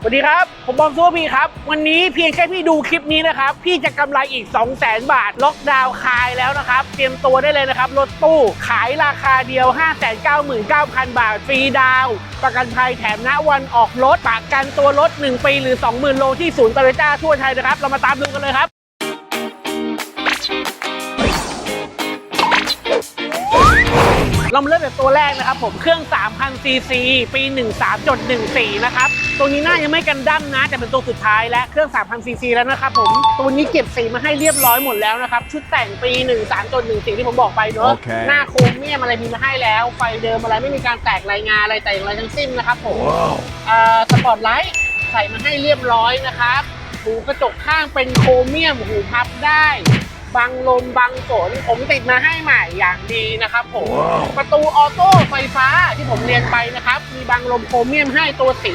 สวัสดีครับ ผมบอมซูพีครับ วันนี้เพียงแค่พี่ดูคลิปนี้นะครับ พี่จะกำไรอีก 2 0 0 0 0 0บาท ล็อกดาวน์คายแล้วนะครับ เตรียมตัวได้เลยนะครับ รถตู้ขายราคาเดียว 599,000 บาท ฟรีดาวประกันภัยแถมณวันออกรถประกันตัวรถ 1 ปีหรือ 20,000 โลที่ศูนย์โตโยต้าทั่วไทยนะครับ เรามาตามดูกันเลยครับ เรามาเริ่มจากตัวแรกนะครับผมเครื่อง 3,000ซีซีปี 13.14 นะครับตัวนี้หน้ายังไม่กันดั้มนะ แต่เป็นตัวสุดท้ายและเครื่อง 3,000ซีซีแล้วนะครับผมตัวนี้เก็บสีมาให้เรียบร้อยหมดแล้วนะครับ ชุดแต่งปี 13.14 ที่ผมบอกไปเนอะโอเคหน้าโครเมียมอะไรมีมาให้แล้ว ไฟเดิมอะไรไม่มีการแตกรายงานอะไรแต่อย่างไรทั้งสิ้นนะครับผมเอ่อสปอตไลท์ใส่มาให้เรียบร้อยนะครับ หูกระจกข้างเป็นโครเมียมหูพับได้ บังลมบังฝนผมติดมาให้ใหม่อย่างดีนะครับผมประตูออโต้ไฟฟ้าที่ผมเรียนไปนะครับ มีบังลมโครเมียมให้ตัวสี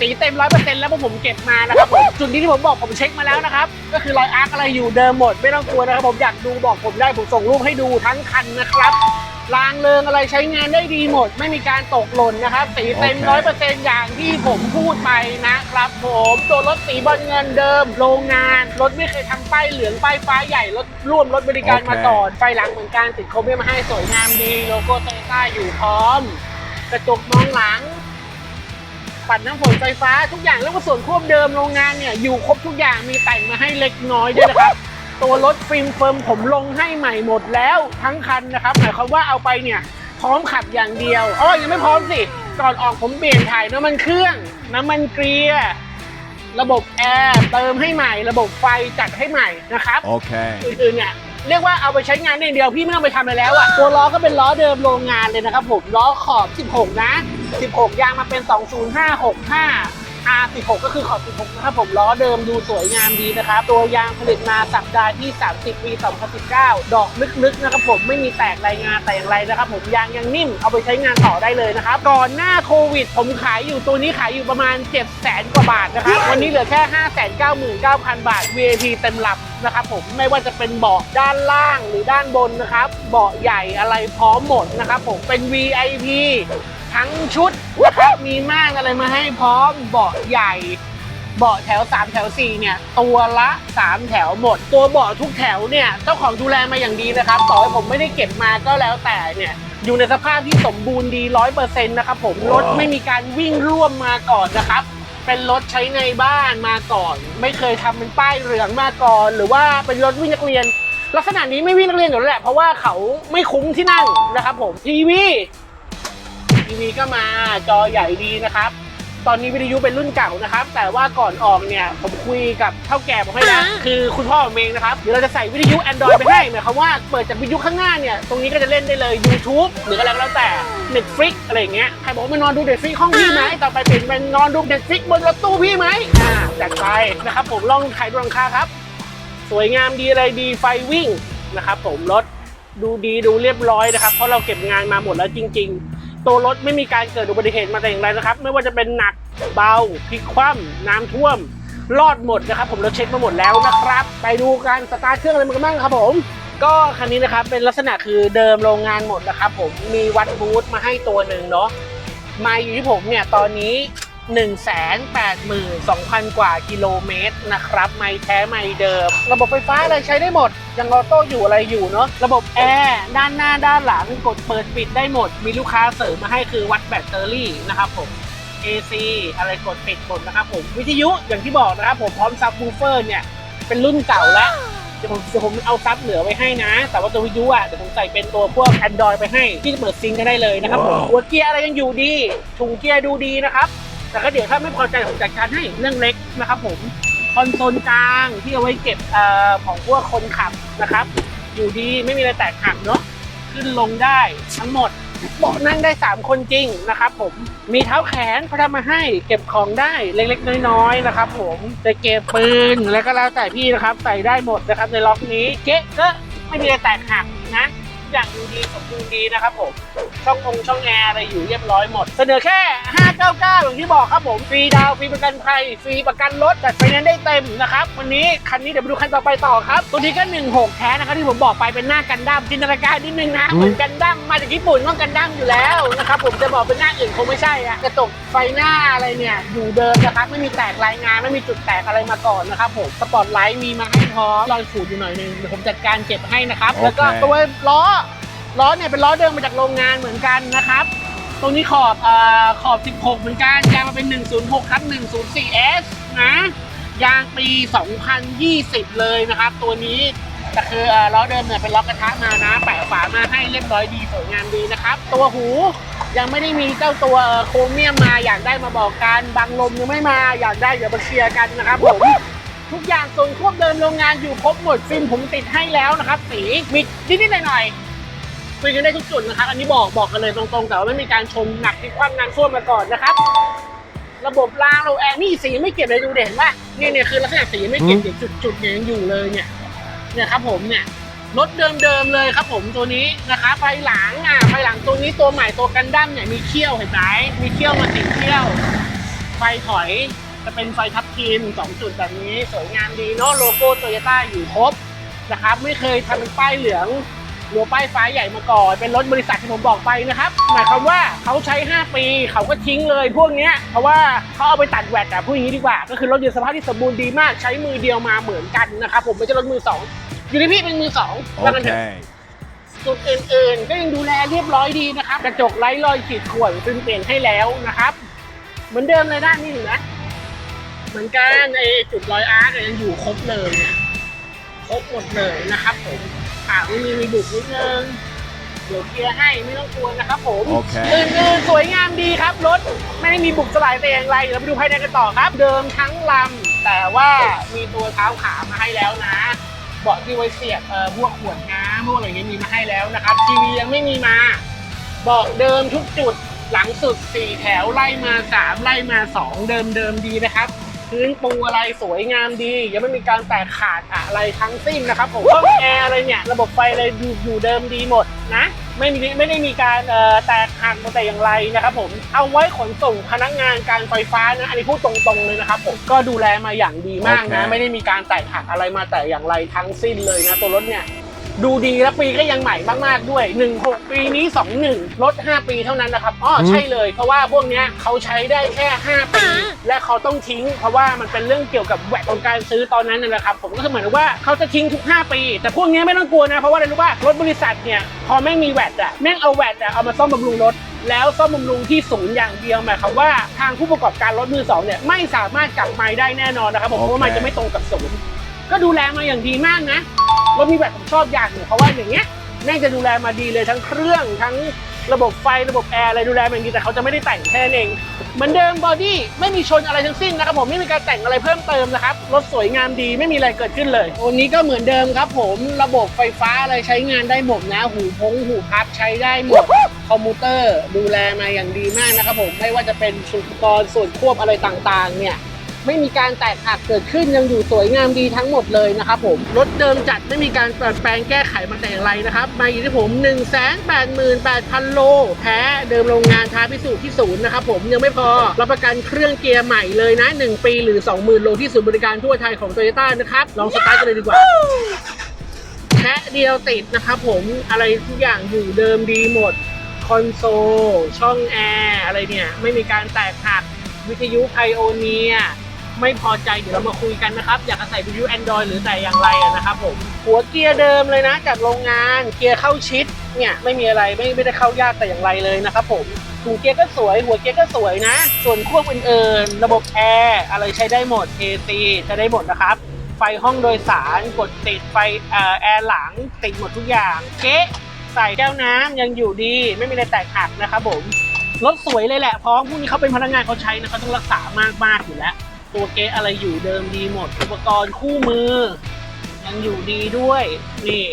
สีเต็มร้อยเปอร์เซ็นต์แล้วพวกผมเก็บมานะครับผมจุดนี้ที่ผมบอกผมเช็คมาแล้วนะครับ ก็คือรอยอาร์คอะไรอยู่เดิมหมด ไม่ต้องกลัวนะครับผมอยากดูบอกผมได้ผมส่งรูปให้ดูทั้งคันนะครับ รางเริงอะไรใช้งานได้ดีหมด ไม่มีการตกหล่นนะครับ สีเต็มโอร้อยเคเปอร์เซ็นต์อย่างที่ผมพูดไปนะครับผมตัวรถสีบอลเงินเดิม โรงงาน รถไม่เคยทำป้ายเหลืองป้ายฟ้าใหญ่รถร่วมรถบริการมาก่อนไฟหลังเหมือนกันติดโครเมียมมาให้สวยงามดีโลโก้โตโยต้าอยู่พร้อม กระจกมองหลังปัดน้ำฝนไฟฟ้าทุกอย่างแล้วก็ส่วนควบเดิมโรงงานเนี่ยอยู่ครบทุกอย่างมีแต่งมาให้เล็กน้อยด้วยนะครับ ตัวรถฟิล์มเฟิร์มผมลงให้ใหม่หมดแล้วทั้งคันนะครับหมายความว่าเอาไปเนี่ยพร้อมขับอย่างเดียวอ๋อยังไม่พร้อมสิก่อนออกผมเปลี่ยนถ่ายน้ำมันเครื่อง น้ำมันเกลียร์ระบบแอร์เติมให้ใหม่ ระบบไฟจัดให้ใหม่นะครับ Okay. อื่นๆเนี่ยเรียกว่าเอาไปใช้งานได้อย่างเดียวพี่ไม่ต้องไปทำอะไรแล้วอะตัวล้อก็เป็นล้อเดิมโรงงานเลยนะครับผมล้อขอบ 16 นะ 16 ยางมาเป็น 20565 R16 ก็คือขอบ16นะครับผมล้อเดิมดูสวยงามดีนะครับ ตัวยางผลิตมาสัปดาห์ที่ 30 ปี 2019 ดอกลึกๆนะครับผมไม่มีแตกรายงานแต่อย่างไรนะครับ ผมยางยังนิ่มเอาไปใช้งานต่อได้เลยนะครับ ก่อนหน้าโควิด ผมขายอยู่ตัวนี้ขายอยู่ประมาณ 7 0 0 0 0กว่าบาทนะครับ วันนี้เหลือแค่ 599,000 บาท VAT เต็มหลำนะครับผมไม่ว่าจะเป็นเบาะด้านล่างหรือด้านบนนะครับ เบาะใหญ่อะไรพร้อมหมดนะครับผมเป็น VIP ทั้งชุดนะครับมีม่านอะไรมาให้พร้อมเบาะใหญ่ เบาะแถว 3 แถว 4 เนี่ย ตัวละ 3 แถวหมด ตัวเบาะทุกแถวเนี่ยเจ้าของดูแลมาอย่างดีนะครับ ต่อให้ผมไม่ได้เก็บมาก็แล้วแต่เนี่ยอยู่ในสภาพที่สมบูรณ์ดี 100%นะครับผมรถไม่มีการวิ่งร่วมมาก่อนนะครับเป็นรถใช้ในบ้านมาก่อน ไม่เคยทำเป็นป้ายเหลืองมาก่อน หรือว่าเป็นรถวิ่งนักเรียน ลักษณะนี้ไม่วิ่งนักเรียนอยู่แล้วแหละเพราะว่าเขาไม่คุ้มที่นั่งนะครับผมทีวี ทีวีก็มาจอใหญ่ดีนะครับ ตอนนี้วิทยุเป็นรุ่นเก่านะครับ แต่ว่าก่อนออกเนี่ยผมคุยกับเท่าแก่ผมให้แล้วคือคุณพ่อผมเองนะครับเดี๋ยวเราจะใส่วิทยุ Android ไปให้หมายความว่าเปิดจากวิทยุข้างหน้าเนี่ยตรงนี้ก็จะเล่นได้เลย YouTube หรืออะไรก็แล้วแต่ Netflix อะไรอย่างเงี้ยใครบอกว่ามานอนดู Netflix ห้องพี่ไหมต่อไปเปลี่ยนเป็นนอนดู Netflix บนรถตู้พี่ไหมอ่าจัดไปนะครับ ผมลองถ่ายดูหลังคาครับ สวยงามดีอะไรดีไฟวิ่งนะครับ ผมรถดูดีดูเรียบร้อยนะครับ เพราะเราเก็บงานมาหมดแล้วจริง ๆ ตัวรถไม่มีการเกิดอุบัติเหตุมาแต่อย่างไรนะครับ ไม่ว่าจะเป็นหนักเบาพลิกคว่ำน้ำท่วม รอดหมดนะครับ ผมเราเช็คมาหมดแล้วนะครับ ไปดูการสตาร์ทเครื่องอะไรมันกันบ้างครับผมก็คันนี้นะครับเป็นลักษณะคือเดิมโรงงานหมดนะครับผมมีวัดบูธมาให้ตัวหนึ่งเนาะมาอยู่ที่ผมเนี่ยตอนนี้ 182,000 กว่ากิโลเมตรนะครับ ไม่แท้ไม่เดิม ระบบไฟฟ้าอะไรใช้ได้หมด ยังออโต้อยู่อะไรอยู่เนาะ ระบบแอร์ด้านหน้าด้านหลังกดเปิดปิดได้หมด มีลูกค้าเสริมมาให้คือวัดแบตเตอรี่นะครับผม AC อะไรกดปิดหมดนะครับผม วิทยุอย่างที่บอกนะครับผมพร้อมซับวูเฟอร์เนี่ย เป็นรุ่นเก่าแล้วเดี๋ยวผมเดี๋ยวผมเอาซับเหลือไว้ให้นะ แต่ว่าตัววิทยุอะเดี๋ยวผมใส่เป็นตัวพวก Android ไปให้ ที่จะเปิดซิงค์กันได้เลยนะครับผมหัวเกียร์อะไรยังอยู่ดีถุงเกียร์ดูดีนะครับ แต่ก็เดี๋ยวถ้าไม่พอใจผมจัดการให้เรื่องเล็กนะครับผมคอนโซลกลางที่เอาไว้เก็บอของพวกคนขับนะครับ อยู่ดีไม่มีอะไรแตกหักเนาะขึ้นลงได้ทั้งหมดเบาะนั่งได้ 3 คนจริงนะครับผมมีเท้าแขนเขาทำมาให้เก็บของได้เล็กๆ น้อยๆนะครับผมจะเก็บปืนแล้วก็แล้วแต่พี่นะครับ ใส่ได้หมดนะครับในล็อกนี้เก๊ะก็ไม่มีอะไรแตกหักนะ อย่างดูดีสมบูรณ์ดีนะครับผม ช่ององค์ช่องแอร์อะไรอยู่เรียบร้อยหมด เสนอแค่ 599 อย่างที่บอกครับผม ฟรีดาวน์ฟรีประกันภัย ฟรีประกันรถ จัดไฟแนนซ์ได้เต็มนะครับ วันนี้คันนี้เดี๋ยวไปดูคันต่อไปต่อครับ ตัวนี้ก็ 16 แท้นะครับที่ผมบอกไปเป็นหน้ากันดั้มจินตนาการนิดนึงนะเหมือนกันดั้มมาจากญี่ปุ่นต้องกันดั้มอยู่แล้วนะครับผมจะบอกเป็นหน้าอื่นคงไม่ใช่อะกระจกไฟหน้าอะไรเนี่ยอยู่เดิมนะครับไม่มีแตกรายงานไม่มีจุดแตกอะไรมาก่อนนะครับผมสปอตไลท์มีมาให้พร้อมรอยขูดอยู่หน่อยนึงเดี๋ยวผมจัดการเก็บให้นะครับแล้วก็โอเคตัวล้อ ล้อเนี่ยเป็นล้อเดิมมาจากโรงงานเหมือนกันนะครับ ตรงนี้ขอบอขอบ 16 เหมือนกัน ยางมาเป็น 106ครับ 104S นะ ยางปี 2020 เลยนะครับ ตัวนี้แต่คืออล้อเดิมเนี่ยเป็นล้อกระทะมานะ แปะฝามาให้เรียบร้อยดีสวยงามดีนะครับ ตัวหูยังไม่ได้มีเจ้าตัวโครเมียมมาอยากได้มาบอกกันบางลมยังไม่มาอยากได้เดี๋ยวมาเคลียร์กันนะครับผมทุกอย่างส่วนควบเดิมโรงงานอยู่ครบหมดฟิล์มผมติดให้แล้วนะครับ สีมีนิดๆหน่อยๆ คุยกันได้ทุกจุดนะครับ อันนี้บอกบอกกันเลยตรงๆ แต่ว่าไม่มีการชมหนักที่ความงานส้วมมาก่อนนะครับ ระบบรางเราแอร์นี่สีไม่เก็บเลยดูเด่นป่ะเนี่ยเนี่ยคือลักษณะสีไม่เก็บเดี๋ยวจุดๆเนี่ยยังอยู่เลยเนี่ยเนี่ยครับผมเนี่ยรถเดิมๆเลยครับผมตัวนี้นะคะไฟหลังอะไฟหลังตัวนี้ตัวใหม่ตัวกันดั้มเนี่ยมีเขี้ยวเห็นไหมมีเขี้ยวมาติดเขี้ยว ไฟถอยจะเป็นไฟทับทิมสองจุดแบบนี้สวยงามดีเนาะโลโก้โตโยต้าอยู่ครบนะครับ ไม่เคยทำเป็นป้ายเหลืองห รือป้ายฟ้าใหญ่มาก่อนเป็นรถบริษัทที่ผมบอกไปนะครับหมายความว่าเขาใช้ 5 ปีเขาก็ทิ้งเลยพวกเนี้ยเพราะว่าเขาเอาไปตัดแวดอะพูดอย่างนี้ดีกว่า ก็คือรถยนต์สภาพที่สมบูรณ์ดีมากใช้มือเดียวมาเหมือนกันนะครับผมไม่ใช่รถมือสองอยู่ที่พี่เป็นมือสองว่ากันเถอะ Okay. จุดอื่นๆก็ยังดูแลเรียบร้อยดีนะครับกระจกไร้รอยขีดข่วนซึ่งเปลี่ยนให้แล้วนะครับ เหมือนเดิมเลยด้านนี้เห็นไหมเหมือนกันไอจุดรอยอาร์คยังอยู่ครบเลยเนี่ยครบหมดเลยนะครับผม อ่าไม่มีมีบุกนิดนึง เดี๋ยวเคลียร์ให้ไม่ต้องกลัวนะครับผมโอเคอื่นๆสวยงามดีครับรถไม่ได้มีบุกสลายแต่อย่างไรเดี๋ยวเราไปดูภายในกันต่อครับ เดิมทั้งลำแต่ว่ามีตัวเท้าขามาให้แล้วนะเบาะที่ไว้เสียบเอ่อพวกขวดน้ำพวกอะไรอย่างเงี้ยมีมาให้แล้วนะครับทีวียังไม่มีมาเบาะเดิมทุกจุดหลังสุด4แถวไล่มา3ไล่มา2เดิมเดิมดีนะครับ พื้นปูอะไรสวยงามดี ยังไม่มีการแตกขาดอะไรทั้งสิ้นนะครับผมห้องแอร์อะไรเนี่ยระบบไฟอะไรอยู่อยู่เดิมดีหมดนะไม่มีไม่ได้มีการเอ่อแตกหักมาแต่อย่างไรนะครับผมเอาไว้ขนส่งพนักงานการไฟฟ้านะอันนี้พูดตรงๆเลยนะครับผมก็ดูแลมาอย่างดีมากนะโอเคไม่ได้มีการแตกหักอะไรมาแต่อย่างไรทั้งสิ้นเลยนะตัวรถเนี่ย ดูดีและปีก็ยังใหม่มากๆด้วย 16 ปีนี้ 21 ลด 5 ปีเท่านั้นนะครับอ๋อใช่เลย เพราะว่าพวกเนี้ยเขาใช้ได้แค่ 5 ปี และเขาต้องทิ้ง เพราะว่ามันเป็นเรื่องเกี่ยวกับแหวดของการซื้อตอนนั้นนะครับ ผมก็เหมือนว่าเขาจะทิ้งทุก 5 ปี แต่พวกเนี้ยไม่ต้องกลัวนะ เพราะว่าอะไรรู้ป่ะรถบริษัทเนี่ยพอแม่งมีแหวดอะแม่งเอาแหวดอะเอามาซ่อมบำรุงรถแล้วซ่อมบำรุงที่ศูนย์อย่างเดียวหมายความว่าทางผู้ประกอบการรถมือสองเนี่ยไม่สามารถกลับไม้ได้แน่นอนนะครับผมเพราะว่ามันจะไม่ตรงกับศูนย์ก็ดูแลมาอย่างดีมากนะ รถมีแบบผมชอบอย่างหนึ่งเพราะว่าอย่างเงี้ยแม่งจะดูแลมาดีเลยทั้งเครื่องทั้งระบบไฟระบบแอร์อะไรดูแลมาอย่างดีแต่เขาจะไม่ได้แต่งแค่นั้นเอง เหมือนเดิมบอดี้ไม่มีชนอะไรทั้งสิ้นนะครับผมไม่มีการแต่งอะไรเพิ่มเติมนะครับรถสวยงามดีไม่มีอะไรเกิดขึ้นเลยตัวนี้ก็เหมือนเดิมครับผมระบบไฟฟ้าอะไรใช้งานได้หมดนะ หูพงหูพับใช้ได้หมดคอมพิวเตอร์ดูแลมาอย่างดีมากนะครับผมไม่ว่าจะเป็นอุปกรณ์ส่วนควบอะไรต่างๆเนี่ย ไม่มีการแตกหักเกิดขึ้นยังอยู่สวยงามดีทั้งหมดเลยนะครับผมรถเดิมจัดไม่มีการเปลี่ยนแปลงแก้ไขมาแต่อย่างไรนะครับมาอยู่ที่ผม 1 8 8 0 0 0โลแท้เดิมโรงงานท้าพิสูจน์ที่ศูนย์นะครับผมยังไม่พอรับประกันเครื่องเกียร์ใหม่เลยนะ 1 ปีหรือ 20,000 โลที่ศูนย์บริการทั่วไทยของโตโยต้านะครับลองสตาร์ทกันเลยดีกว่าแค่เดียวติดนะครับผมอะไรทุกอย่างอยู่เดิมดีหมดคอนโซลช่องแอร์อะไรเนี่ย ไม่มีการแตกหักวิทยุไพโอเนีย ไม่พอใจเดี๋ยวเรามาคุยกันนะครับ อยากจะใส่วิทยุ Android หรือแต่อย่างไรนะครับผมหัวเกียร์เดิมเลยนะ จากโรงงานเกียร์เข้าชิดเนี่ยไม่มีอะไรไม่ไม่ได้เข้ายากแต่อย่างไรเลยนะครับผมถุงเกียร์ก็สวย หัวเกียร์ก็สวยนะ ส่วนควบอื่นๆระบบแอร์อะไรใช้ได้หมด AC ใช้ได้หมดนะครับไฟห้องโดยสารกดติดไฟแอร์หลังติดหมดทุกอย่างเก๊ะใส่แก้วน้ำยังอยู่ดี ไม่มีอะไรแตกหักนะครับผมรถสวยเลยแหละพราะพวกนี้เขาเป็นพนักงานเขาใช้นะเขาต้องรักษามากมากๆอยู่แล้ว ตัวเก๊ะอะไรอยู่เดิมดีหมด อุปกรณ์คู่มือ ยังอยู่ดีด้วย นี่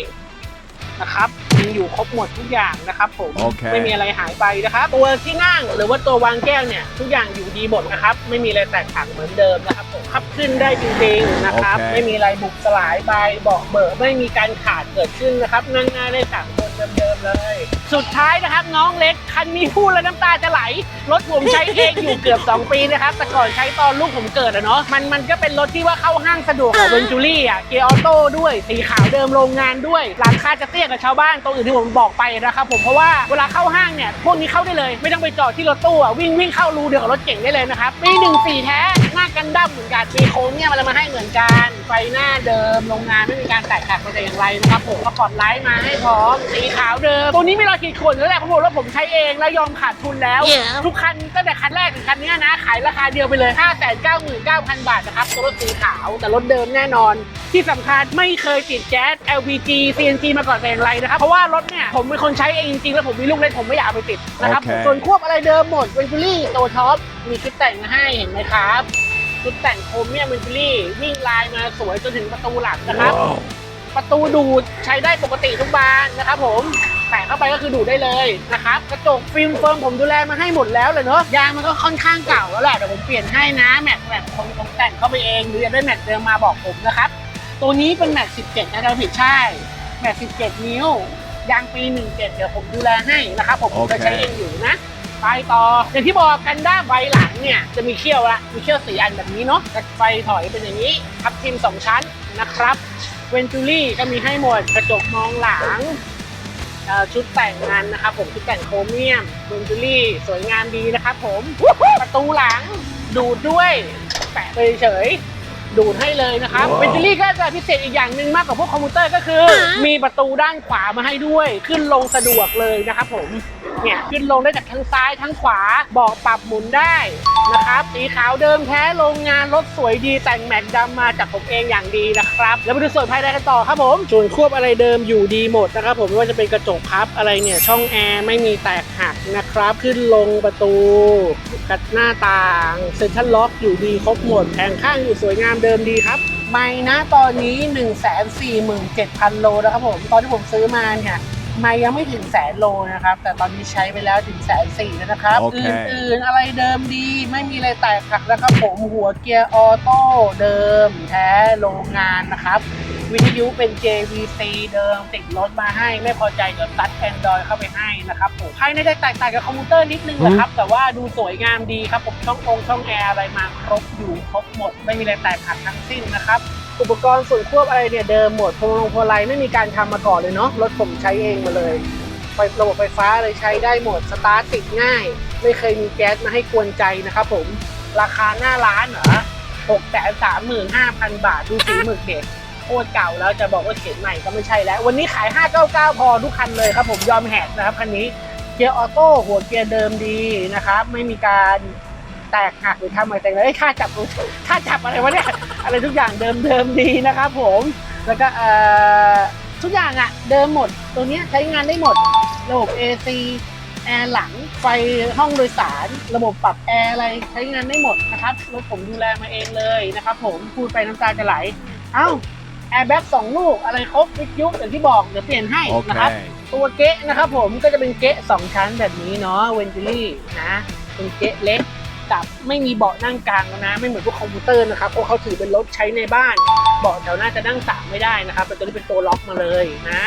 นะครับยังอยู่ครบหมดทุกอย่างนะครับผมโอเคไม่มีอะไรหายไปนะครับ ตัวที่นั่งหรือว่าตัววางแก้วเนี่ย ทุกอย่างอยู่ดีหมดนะครับ ไม่มีอะไรแตกต่างเหมือนเดิมนะครับผมขับขึ้นได้จริงๆนะครับโอเคไม่มีอะไรบุกสลายไปเบอกเบิกไม่มีการขาดเกิดขึ้นนะครับนั่งง่ายได้สามคน เดิมๆเลย สุดท้ายนะครับน้องเล็กคันนี้พูดแล้วน้ำตาจะไหล รถผมใช้เองอยู่เกือบ 2 ปีนะครับ แต่ก่อนใช้ตอนลูกผมเกิดอะเนาะมันมันก็เป็นรถที่ว่าเข้าห้างสะดวกของเวนจูรี่อะเกียร์ออโต้ด้วย สีขาวเดิมโรงงานด้วย ราคาจะเตี้ยกับชาวบ้านตรงอื่นที่ผมบอกไปนะครับผมเพราะว่าเวลาเข้าห้างเนี่ยพวกนี้เข้าได้เลย ไม่ต้องไปจอดที่รถตู้อะวิ่งวิ่งเข้ารูเดียวกับรถเก่งได้เลยนะครับปีหนึ่งสี่แท้ กันดั้มเหมือนกันมีโค้งเนี่ยมันมาให้เหมือนกัน ไฟหน้าเดิมโรงงานไม่มีการแตกหักไปแต่อย่างไรนะครับผมก็ปลอดไลท์มาให้พร้อมสีขาวเดิม ตัวนี้ไม่รอกี่คนแล้วแหละผมบอกว่าผมใช้เองแล้วยอมขาดทุนแล้วทุกคันตั้งแต่คันแรกถึงคันเนี้ยนะ ขายราคาเดียวไปเลย 5 9 9 0 0 0 บาทนะครับตัวรถสีขาวแต่รถเดิมแน่นอน ที่สำคัญไม่เคยติดแก๊ส LPG CNG มาก่อนแต่อย่างไรนะครับเพราะว่ารถเนี่ยผมเป็นคนใช้เองจริงๆแล้วผมมีลูกเล็กผมไม่อยากเอาไปติดนะครับโอเคส่วนควบอะไรเดิมหมดเวนจูรี่ตัวท็อปมีชุดแต่งมาให้เห็นไหมครับ ชุดแต่งโครเมียมเวนจูรี่วิ่งลายมาสวยจนถึงประตูหลังนะครับ ประตูดูดใช้ได้ปกติทุกบานนะครับผมแตะเข้าไปก็คือดูดได้เลยนะครับกระจกฟิล์มเฟิร์มผมดูแลมาให้หมดแล้วเลยเนาะยางมันก็ค่อนข้างเก่าแล้วแหละแต่ผมเปลี่ยนให้นะแม็กแม็กผมผมแต่งเข้าไปเองหรืออยากได้แม็กเดิมมาบอกผมนะครับตัวนี้เป็นแม็ก17นะจะผิดใช่แม็ก17 นิ้วยางปี 17 เดี๋ยวผมดูแลให้นะครับผมผมก็โอเคใช้เองอยู่นะ ไปต่อ อย่างที่บอกกันด้านไฟหลังเนี่ยจะมีเขี้ยวละมีเขี้ยวสีอันแบบนี้เนาะแต่ไฟถอยเป็นอย่างนี้ทับทิมสองชั้นนะครับเวนจูรี่ก็มีให้หมดกระจกมองหลังชุดแต่งงานนะครับผมชุดแต่งโครเมียมเวนจูรี่สวยงามดีนะครับผมประตูหลังดูดด้วยแปะไปเฉย ดูดให้เลยนะครับเวนจูรี่ก็จะพิเศษอีกอย่างหนึ่งมากกว่าพวกคอมพิวเตอร์ก็คือ มีประตูด้านขวามาให้ด้วย ขึ้นลงสะดวกเลยนะครับผมเนี่ยขึ้นลงได้จากทั้งซ้ายทั้งขวาบอกปรับหมุนได้นะครับสีขาวเดิมแท้โรงงานรถสวยดีแต่งแม็กดำมาจากผมเองอย่างดีนะครับ แล้วไปดูส่วนภายในกันต่อครับผมส่วนควบอะไรเดิมอยู่ดีหมดนะครับผมไม่ว่าจะเป็นกระจกพับอะไรเนี่ยช่องแอร์ไม่มีแตกหักนะครับ ขึ้นลงประตูกัดหน้าต่างเซ็นทรัลล็อกอยู่ดีครบหมดแผงข้างอยู่สวยงามเดิมดีครับ ไม่นะตอนนี้ 1 4 7 0 0 0 โลนะครับผม ตอนที่ผมซื้อมาเนี่ยไม่ยังไม่ถึงแสนโลนะครับ แต่ตอนนี้ใช้ไปแล้วถึงแสนสี่แล้วนะครับโอเคอื่นๆอะไรเดิมดีไม่มีอะไรแตกหักนะครับผมหัวเกียร์ออโต้เดิมแท้โรงงานนะครับ วิทยุเป็น JVC เดิมติดรถมาให้ไม่พอใจเดี๋ยวตัด Android เข้าไปให้นะครับผมภายในจะแตกต่างกับคอมพิวเตอร์นิดนึงนะครับ แต่ว่าดูสวยงามดีครับผมช่ององค์ช่องแอร์อะไรมาครบอยู่ครบหมด ไม่มีอะไรแตกหักทั้งสิ้นนะครับอุปกรณ์ส่วนควบอะไรเนี่ยเดิมหมดพวงลงพวงไลไม่มีการทำมาก่อนเลยเนาะรถผมใช้เองมาเลยไฟระบบไฟฟ้าเลยใช้ได้หมดสตาร์ทติดง่าย ไม่เคยมีแก๊สมาให้กวนใจนะครับผมราคาหน้าร้านเหรอหกแสนสามหมื่นห้าพันบาทดูสีหมึกเด็ก โคตรเก่าแล้วจะบอกว่าเข็นใหม่ก็ไม่ใช่แล้ว วันนี้ขาย 599 พอทุกคันเลยครับผมยอมแหกนะครับคันนี้เกียร์ออโต้หัวเกียร์เดิมดีนะครับไม่มีการแตกหักหรือทำอะไรแต่งเลยค่าจับค่าจับอะไรวะเนี่ยอะไรทุกอย่างเดิมเดิมดีนะครับผมแล้วก็เอ่อทุกอย่างอะเดิมหมดตัวนี้ใช้งานได้หมดระบบ AC แอร์หลังไฟห้องโดยสาร ระบบปรับแอร์อะไรใช้งานได้หมดนะครับรถผมดูแลมาเองเลยนะครับผมพูดไปน้ำตาจะไหล เอ้า ร์แบ็กสองลูกอะไรครบวิทยุอย่างที่บอกเดี๋ยวเปลี่ยนให้นะครับ Okay. ตัวเก๊ะนะครับผมก็จะเป็นเก๊ะสองชั้นแบบนี้เนาะเวนจูรี่นะเป็นเก๊ะเล็กกับไม่มีเบาะนั่งกลางนะ ไม่เหมือนพวกคอมพิวเตอร์นะครับเพราะเขาถือเป็นรถใช้ในบ้าน เบาะแถวหน้าจะนั่งสามไม่ได้นะครับแต่ตัวนี้เป็นตัวล็อกมาเลยนะ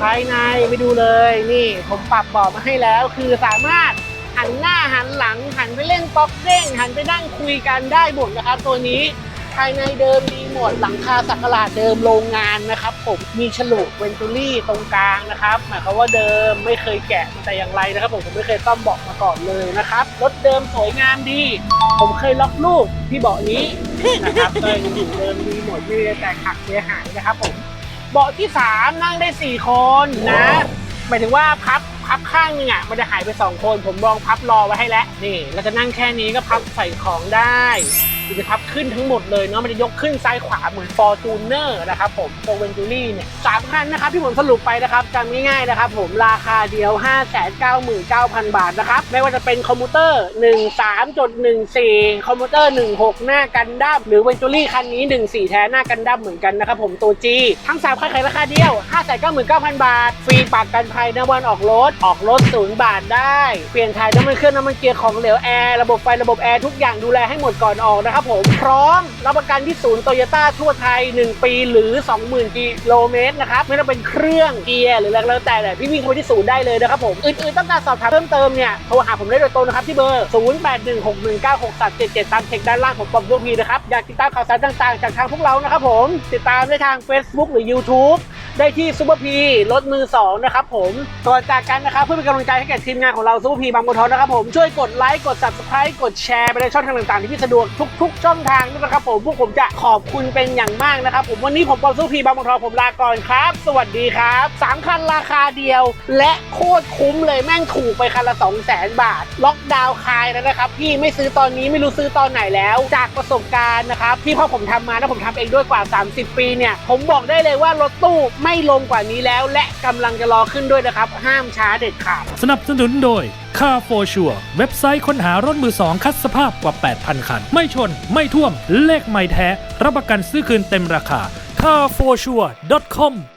ภายในไปดูเลยนี่ผมปรับเบาะมาให้แล้ว คือสามารถหันหน้าหันหลังหันไปเล่นป๊อกเด้งหันไปนั่งคุยกันได้หมดนะครับตัวนี้ภายในเดิมดี หมดหลังคาสักหลาดเดิมโรงงานนะครับ ผมมีฉลุเวนตูรี่ตรงกลางนะครับหมายความว่าเดิมไม่เคยแกะแต่อย่างไรนะครับ ผมผมไม่เคยซ่อมเบาะมาก่อนเลยนะครับรถเดิมสวยงามดี ผมเคยล็อกลูกที่เบาะนี้นะครับก็ยังอยู่เดิมดีหมดไม่ได้แตกหักเสียหายนะครับผมเบาะที่สามนั่งได้สี่คนนะหมายถึงว่าพับพับข้างนึงอะมันจะหายไปสองคน ผมลองพับรอไว้ให้แล้วนี่เราจะนั่งแค่นี้ก็พับใส่ของได้ นจะพับขึ้นทั้งหมดเลยเนาะมันจะยกขึ้นซ้ายขวาเหมือน f o r t u n e r นะครับผมตัวเวนจูรี่เนี่ยสามคันนะครับที่ผมสรุปไปนะครับจำง่ายๆนะครับผมราคาเดียว 599,000 บาทนะครับไม่ว่าจะเป็นคอมพิวเตอร์ 13.14 คอมพิวเตอร์ 16 หน้ากันดั้มหรือเวนจูรี่คันนี้ 14 แท้หน้ากันดั้มเหมือนกันนะครับผมตัว G ทั้งสามคันขายราคาเดียว 599,000 บาท ฟรีปากกันภัยนะวันออกรถออกรถศูนย์บาทได้ เปลี่ยนถ่ายน้ำมันเครื่องน้ำมันเกียร์ของเหลวแอร์ระบบไฟระบบแอร์ทุกอย่างดูแลให้หมดก่อนออกนะครับนะครับผมพร้อมรับประกันที่ศูนย์โตโยต้าทั่วไทย 1 ปีหรือ 20,000 กิโลเมตรนะครับไม่ต้องเป็นเครื่องเกียร์หรืออะไรก็แล้วแต่เนี่ยพี่วิ่งเข้าไปที่ศูนย์ได้เลยนะครับผมอื่นๆต้องการสอบถามเพิ่มเติมเนี่ยโทรหาผมได้โดยตรงนะครับที่เบอร์ 0816196377 ตามเทคด้านล่างของปอมยูพีนะครับอยากติดตามข่าวสารต่างๆ จากทางพวกเรานะครับผมติดตามได้ทาง Facebook หรือ YouTube ได้ที่ซูเปอร์พีรถมือ 2 นะครับผมก่อนจากกันนะครับเพื่อเป็นกำลังใจให้แก่ทีมงานของเราซูเปอร์พีบางบัวทองนะครับผมช่วยกดไลค์กด Subscribe กดแชร์ไปในช่องทางต่างๆที่พี่สะดวกทุก ๆ ช่องทางด้วยนะครับผมพวกผมจะขอบคุณเป็นอย่างมากนะครับผมวันนี้ผมปอมซูเปอร์พีบางบัวทองผมลาก่อนครับ สวัสดีครับสามคันราคาเดียว และโคตรคุ้มเลยแม่งถูกไปคันละ 2 0 0 0 0 0 บาท ล็อกดาวน์คายแล้วนะครับพี่ไม่ซื้อตอนนี้ไม่รู้ซื้อตอนไหนแล้ว จากประสบการณ์นะครับที่พ่อผมทำมานะผมทำเองด้วยกว่า 30 ปีเนี่ยผมบอกได้เลยว่ารถตู้ไม่ลงกว่านี้แล้ว และกำลังจะรอขึ้นด้วยนะครับ ห้ามช้าเด็ดขาด สนับสนุนโดย Car for Sure เว็บไซต์ค้นหารถมือสองคัดสภาพกว่า 8,000 คัน ไม่ชน ไม่ท่วม เลขไม่แท้ รับประกันซื้อคืนเต็มราคา carforsure.com